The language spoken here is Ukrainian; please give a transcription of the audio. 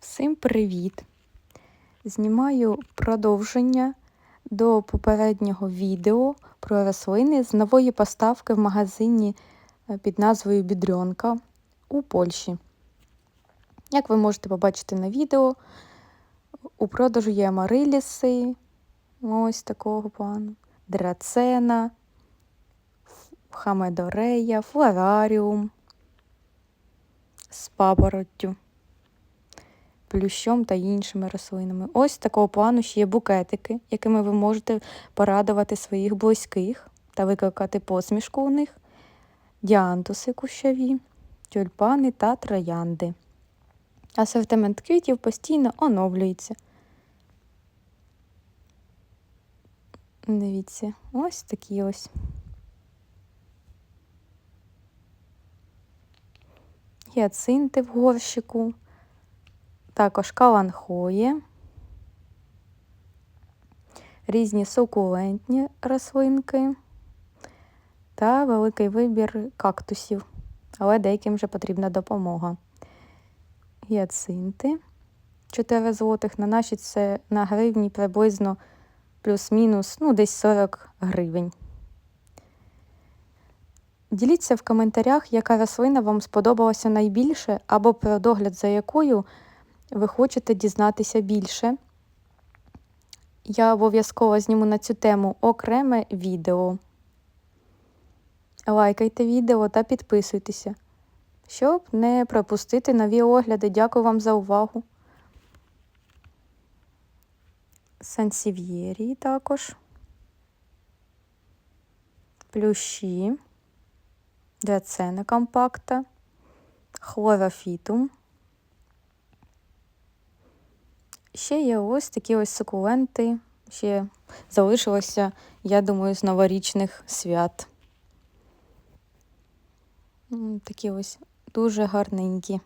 Всім привіт! Знімаю продовження до попереднього відео про рослини з нової поставки в магазині е, під назвою Бідрьонка у Польщі. Як ви можете побачити на відео, у продажу є амариліси, ось такого плану, драцена, хамедорея, флораріум з папороттю плющом та іншими рослинами. Ось такого плану ще є букетики, якими ви можете порадувати своїх близьких та викликати посмішку у них, діантуси кущові, тюльпани та троянди. Асортимент квітів постійно оновлюється. Дивіться, ось такі ось. Гіацинти в горщику також каланхої, різні сукулентні рослинки та великий вибір кактусів, але деяким вже потрібна допомога. Гіацинти 4 злотих на наші це на гривні приблизно плюс-мінус, ну, десь 40 гривень. Діліться в коментарях, яка рослина вам сподобалася найбільше, або про догляд за якою ви хочете дізнатися більше. Я обов'язково зніму на цю тему окреме відео. Лайкайте відео та підписуйтеся, щоб не пропустити нові огляди. Дякую вам за увагу. Сансів'єрії також. Плющі, драцена компакта, хлорофітум. Ще є ось такі ось сукуленти. Ще залишилося, я думаю, з новорічних свят. Такі ось дуже гарненькі.